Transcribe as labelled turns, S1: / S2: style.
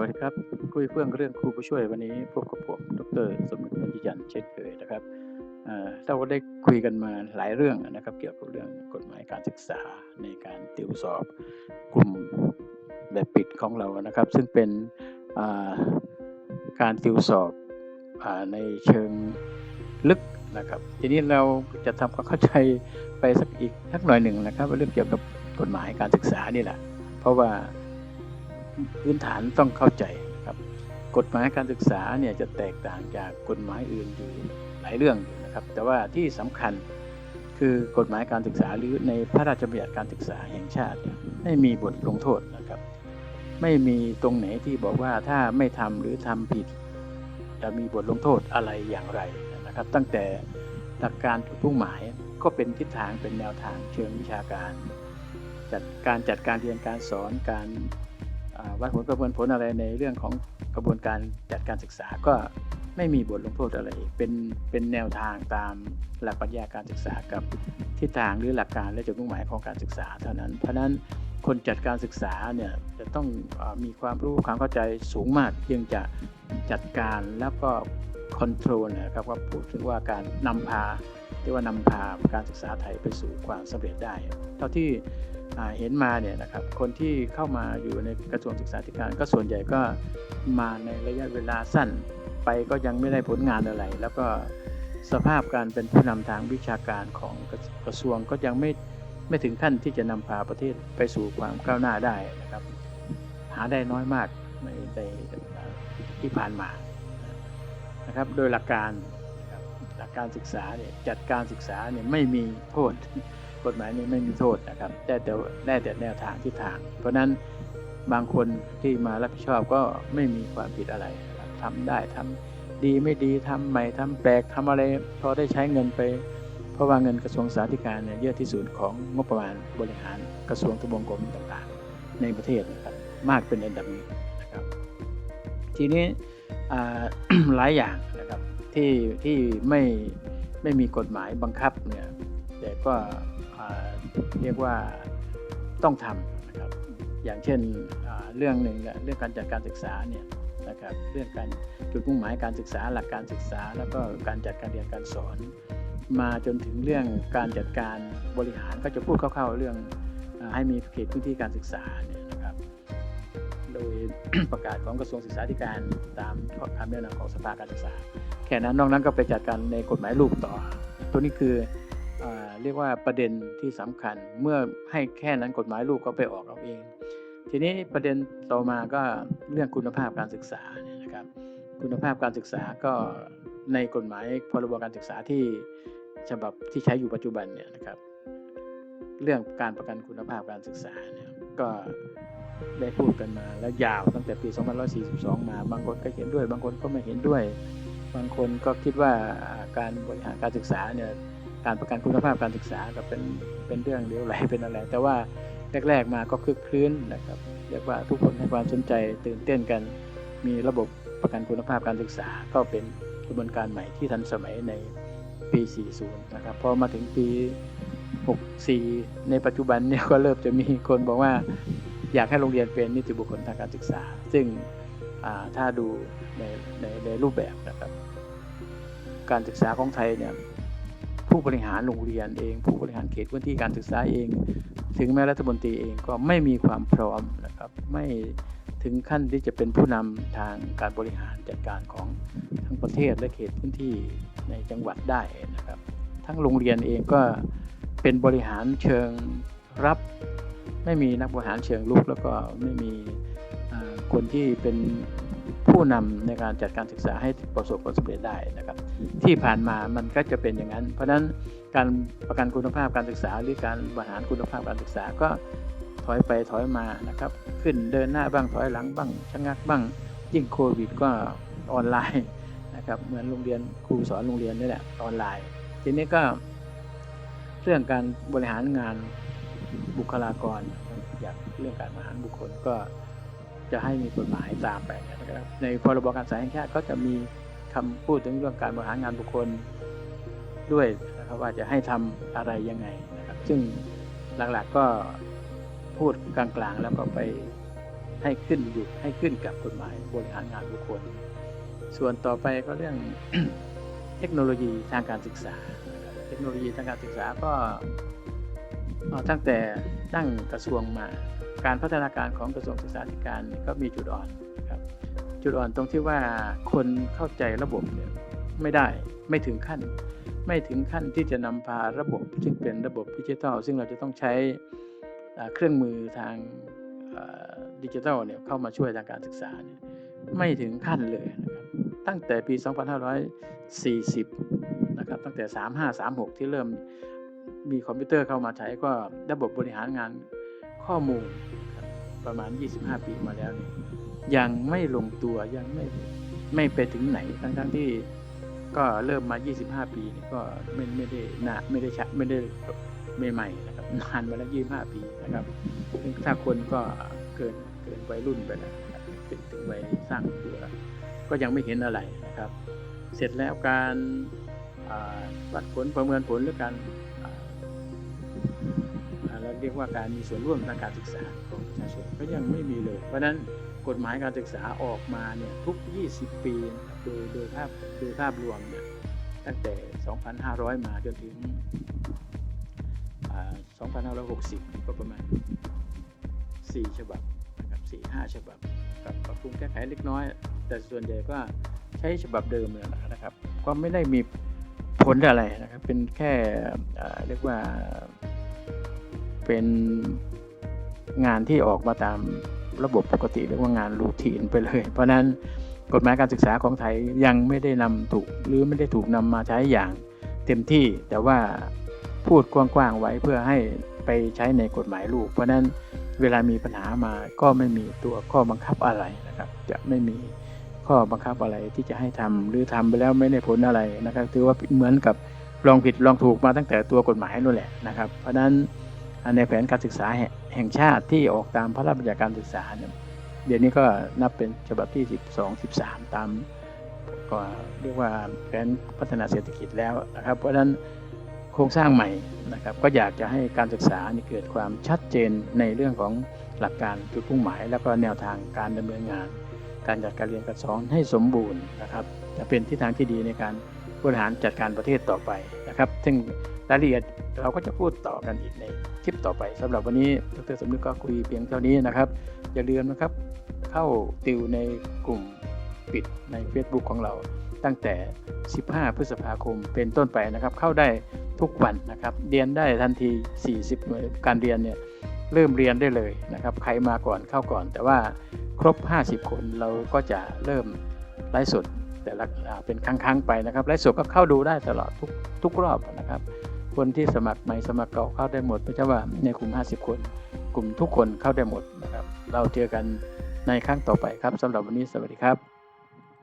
S1: วัสดีครับ คุยเพื่องเรื่องครูผู้ช่วยวันนี้พบกับผม ดรสมนึกนนทิจันเช่นเคยนะครับเอ่อเราก็ได้คุยกันมาหลายเรื่องนะครับ เกี่ยวกับเรื่องกฎหมายการศึกษาในการติวสอบกลุ่มแบบปิดของเรานะครับ ซึ่งเป็นอ่าการติวสอบอาในเชิงลึกนะครับ ทีนี้เราจะทำความเข้าใจไปสักอีกสักหน่อยหนึ่งนะครับเรื่องเกี่ยวกับกฎหมายการศึกษานี่แหละ เพราะว่า พื้นฐานต้องเข้าใจครับ กฎหมายการศึกษาเนี่ยจะแตกต่างจากกฎหมายอื่นอยู่หลายเรื่องอยู่นะครับ แต่ว่าที่สำคัญคือกฎหมายการศึกษาหรือในพระราชบัญญัติการศึกษาแห่งชาติเนี่ยไม่มีบทลงโทษนะครับ ไม่มีตรงไหนที่บอกว่าถ้าไม่ทำหรือทำผิด จะมีบทลงโทษอะไรอย่างไรนะครับ ตั้งแต่หลักการจุดมุ่งหมายก็เป็นทิศทางเป็นแนวทางเชิงวิชาการ จัดการจัดการเรียนการสอนการ วัดผลประเมินผลอะไรในเรื่องของกระบวนการจัดการศึกษาก็ไม่มีบทลงโทษอะไร เป็นเป็นแนวทางตามหลักปรัชญาการศึกษากับทิศทางหรือหลักการและจุดมุ่งหมายของการศึกษาเท่านั้น เพราะนั้นคนจัดการศึกษาเนี่ยจะต้องอมีความรู้ความเข้าใจสูงมากจึงจะจัดการแล้วก็คอนโทรลนะครับว่าพูดถึงว่าการนำพา เรียกว่านำพาการศึกษาไทยไปสู่ความสำเร็จได้ เท่าที่เห็นมาเนี่ยนะครับคนที่เข้ามาอยู่ในกระทรวงศึกษาธิการก็ส่วนใหญ่ก็มาในระยะเวลาสั้น ไปก็ยังไม่ได้ผลงานอะไร แล้วก็สภาพการเป็นผู้นำทางวิชาการของกระทรวงก็ยังไม่ไม่ถึงขั้นที่จะนำพาประเทศไปสู่ความก้าวหน้าได้นะครับ หาได้น้อยมากในในที่ผ่านมานะครับโดยหลักการ การศึกษาเนี่ยจัดการศึกษาเนี่ยไม่มีโทษ กฎหมายนี้ไม่มีโทษนะครับได้แต่ได้แต่แนวทางที่ทาง เพราะฉะนั้นบางคนที่มารับผิดชอบก็ไม่มีความผิดอะไรนะครับทำได้ทำดีไม่ดีทำใหม่ทำแปลกทำอะไรพอได้ใช้เงินไป เพราะว่าเงินกระทรวงสาธารณสุขเนี่ยเยอะที่สุดของงบประมาณบริหารกระทรวงทบวงกรมต่างๆ ในประเทศนะครับมากเป็นอันดับหนึ่งนะครับทีนี้หลายอย่าง ที่ที่ไม่ไม่มีกฎหมายบังคับเนี่ยแต่ก็เรียกว่าต้องทำนะครับอย่างเช่นเรื่องหนึ่งเรื่องการจัดการศึกษาเนี่ยนะครับเรื่องการจุดมุ่งหมายการศึกษาหลักการศึกษา แล้วก็การจัดการเรียนการสอน มาจนถึงเรื่องการจัดการบริหารก็จะพูดคร่าวๆเรื่องให้มีเขตพื้นที่การศึกษาเนี่ย โดยประกาศของกระทรวงศึกษาธิการตามคำแนะนำของสภาการศึกษา แค่นั้นนอกนั้นก็ไปจัดการในกฎหมายลูกต่อ ตัวนี้คืออเรียกว่าประเด็นที่สำคัญเมื่อให้แค่นั้นกฎหมายลูกก็ไปออกเอาเอง ทีนี้ประเด็นต่อมาก็เรื่องคุณภาพการศึกษาเนี่ยนะครับ คุณภาพการศึกษาก็ในกฎหมายพรบการศึกษาที่ฉบับที่ใช้อยู่ปัจจุบันเนี่ยนะครับ เรื่องการประกันคุณภาพการศึกษาเนี่ยก็ ได้พูดกันมา แล้วยาวตั้งแต่ปี 2542 มา บางคนก็เห็นด้วย บางคนก็ไม่เห็นด้วย บางคนก็คิดว่าการบริหารการศึกษาเนี่ยการประกันคุณภาพการศึกษาก็เป็นเป็นเรื่องเลี้ยวไหลเป็นอะไร แต่ว่าแรกๆมาก็คึกคลื้นนะครับเรียกว่าทุกคนให้ความสนใจตื่นเต้นกัน มีระบบประกันคุณภาพการศึกษาก็เป็นกระบวนการใหม่ที่ทันสมัยในปี 40 นะครับ พอมาถึงปี 64 ในปัจจุบันเนี่ยก็เริ่มจะมีคนบอกว่า อยากให้โรงเรียนเป็นนิติบุคคลทางการศึกษา ซึ่งถ้าดูในในในรูปแบบนะครับ การศึกษาของไทยเนี่ยผู้บริหารโรงเรียนเอง ผู้บริหารเขตพื้นที่การศึกษาเอง ถึงแม้รัฐมนตรีเองก็ไม่มีความพร้อมนะครับไม่ถึงขั้นที่จะเป็นผู้นำทางการบริหารจัดการของทั้งประเทศและเขตพื้นที่ในจังหวัดได้นะครับ ทั้งโรงเรียนเองก็เป็นบริหารเชิงรับ ไม่มีนักบริหารเชิงลุก แล้วก็ไม่มีคนที่เป็นผู้นำในการจัดการศึกษาให้ประสบความสำเร็จได้นะครับ ที่ผ่านมามันก็จะเป็นอย่างนั้น เพราะฉะนั้นการประกันคุณภาพการศึกษา หรือการบริหารคุณภาพการศึกษาก็ถอยไปถอยมานะครับ ขึ้นเดินหน้าบ้างถอยหลังบ้างชะงักบ้าง ยิ่งโควิดก็ออนไลน์นะครับเหมือนโรงเรียนครูสอนโรงเรียนนี่แหละออนไลน์ ทีนี้ก็เรื่องการบริหารงาน บุคลากรอยากเรื่องการบริหารบุคคลก็จะให้มีกฎหมายตามไปนะครับในพรบการศึกษาแห่งชาติก็จะมีคำพูดถึงเรื่องการบริหารงานบุคคลด้วยนะครับว่าจะให้ทำอะไรยังไงนะครับ ซึ่งหลักๆก็พูดกลางๆ แล้วก็ไปให้ขึ้นอยู่ให้ขึ้นกับกฎหมายบริหารงานบุคคล ส่วนต่อไปก็เรื่องเทคโนโลยีทางการศึกษา เทคโนโลยีทางการศึกษาก็ ตั้งแต่ตั้งกระทรวงมา การพัฒนาการของกระทรวงศึกษาธิการก็มีจุดอ่อนครับจุดอ่อนตรงที่ว่าคนเข้าใจระบบเนี่ยไม่ได้ไม่ถึงขั้น ไม่ถึงขั้นที่จะนำพาระบบ ซึ่งเป็นระบบดิจิทัล ซึ่งเราจะต้องใช้เครื่องมือทางดิจิทัลเนี่ยเข้ามาช่วยทางการศึกษาเนี่ยไม่ถึงขั้นเลยนะครับตั้งแต่ปี 2540 นะครับตั้งแต่ 3536 ที่เริ่ม มีคอมพิวเตอร์เข้ามาใช้ก็ระบบบริหารงานข้อมูลประมาณ 25 ปีมาแล้วเนี่ยยังไม่ลงตัวยังไม่ไม่ไปถึงไหนทั้งทั้งๆที่ก็เริ่มมา 25 ปีนี่ก็ไม่ไม่ได้นาไม่ได้ชะไม่ได้ใหม่ๆนะครับนานมาแล้ว25 ปีนะครับถ้าคนก็เกินเกินวัยรุ่นไปแล้วถึงถึงวัยสร้างตัวก็ยังไม่เห็นอะไรนะครับ เสร็จแล้วการอ่าวัดผลประเมินผลหรือการ เราเรียกว่าการมีส่วนร่วมทางการศึกษาของประชาชนก็ยังไม่มีเลย เพราะนั้นกฎหมายการศึกษาออกมาเนี่ยทุก 20 ปีโดยโดยภาพโดยภาพรวมเนี่ยตั้งแต่ 2,500 มาจนถึงอ่า2,560 ก็ประมาณ 4 ฉบับนะครับ4 5 ฉบับกับปรับปรุงแก้ไขเล็กน้อย แต่ส่วนใหญ่ก็ใช้ฉบับเดิมเลยนะครับ ก็ไม่ได้มีผลอะไรนะครับ เป็นแค่เรียกว่า เป็นงานที่ออกมาตามระบบปกติเรียกว่างานรูทีนไปเลย เพราะนั้นกฎหมายการศึกษาของไทยยังไม่ได้นำถูกหรือไม่ได้ถูกนำมาใช้อย่างเต็มที่ แต่ว่าพูดกว้างๆไว้เพื่อให้ไปใช้ในกฎหมายลูก เพราะนั้นเวลามีปัญหามาก็ไม่มีตัวข้อบังคับอะไรนะครับ จะไม่มีข้อบังคับอะไรที่จะให้ทำหรือทำไปแล้วไม่ได้ผลอะไรนะครับ ถือว่าเหมือนกับลองผิดลองถูกมาตั้งแต่ตัวกฎหมายนู่นแหละนะครับ เพราะฉะนั้น ในแผนการศึกษาแห่งชาติที่ออกตามพระราชบัญญัติการศึกษาเนี่ยเดี๋ยวนี้ก็นับเป็นฉบับที่ 12 13 ตามก็เรียกว่าแผนพัฒนาเศรษฐกิจแล้วนะครับ เพราะฉะนั้นโครงสร้างใหม่นะครับ ก็อยากจะให้การศึกษานี่เกิดความชัดเจนในเรื่องของหลักการจุดมุ่งหมาย แล้วก็แนวทางการดำเนินงาน การจัดการเรียนการสอนให้สมบูรณ์นะครับ จะเป็นทิศทางที่ดีในการบริหารจัดการประเทศต่อไปนะครับ ซึ่ง รายละเอียดเราก็จะพูดต่อกันอีกในคลิปต่อไปสำหรับวันนี้ดรสมนึกก็คุยเพียงเท่านี้นะครับ อย่าลืมนะครับ เข้าติวในกลุ่มปิดใน Facebook ของเราตั้งแต่ 15 พฤษภาคมเป็นต้นไปนะครับ เข้าได้ทุกวันนะครับ เรียนได้ทันที 40หน่วยการเรียนเนี่ยเริ่มเรียนได้เลยนะครับ ใครมาก่อนเข้าก่อน แต่ว่าครบ 50 คนเราก็จะเริ่มไลฟ์สดแต่ละเป็นครั้งๆไปนะครับไลฟ์สดก็เข้าดูได้ตลอดทุกทุกรอบนะครับ คนที่สมัครใหม่สมัครเก่าเข้าได้หมดไม่ใช่ว่าในกลุ่ม 50 คน กลุ่มทุกคนเข้าได้หมดนะครับ เราเจอกันในครั้งต่อไปครับสำหรับวันนี้สวัสดีครับ